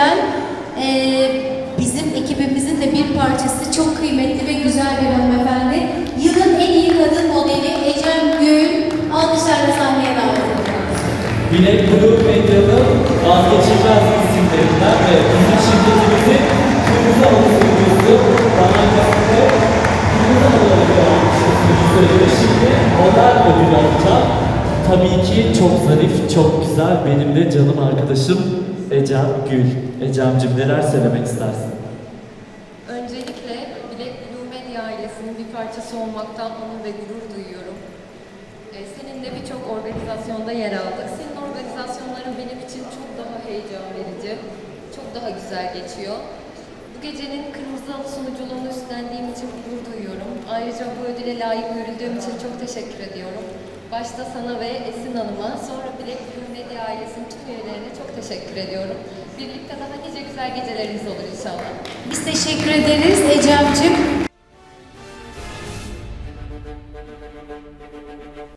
eden eee, bizim ekibimizin de bir parçası çok kıymetli ve güzel bir hanımefendi. Yılın en iyi kadın modeli Ecem Gül alkışlarla sahneye davet ediyoruz. Yine Blue Medya'nın vazgeçilmez isimlerinden ve bizim şirketimizin kırmızı halı sunucusu Bana Kasım'da kırmızı almışsınız söyledi. Şimdi onlar ödül alacak. Tabii ki çok zarif, çok güzel. Benim de canım arkadaşım Ecem Gül. Ecem'cim neler söylemek istersin? Öncelikle Black Blue Media ailesinin bir parçası olmaktan onur ve gurur duyuyorum. Ee, seninle birçok organizasyonda yer aldık. Senin organizasyonların benim için çok daha heyecan verici, çok daha güzel geçiyor. Bu gecenin Kırmızı Halı sunuculuğunu üstlendiğim için gurur duyuyorum. Ayrıca bu ödüle layık görüldüğüm için çok teşekkür ediyorum. Başta sana ve Esin Hanım'a, sonra Black Blue Media ailesinin tüm üyelerine çok teşekkür ediyorum. Birlikte daha nice güzel geceleriniz olur inşallah. Biz teşekkür ederiz Ecem'ciğim.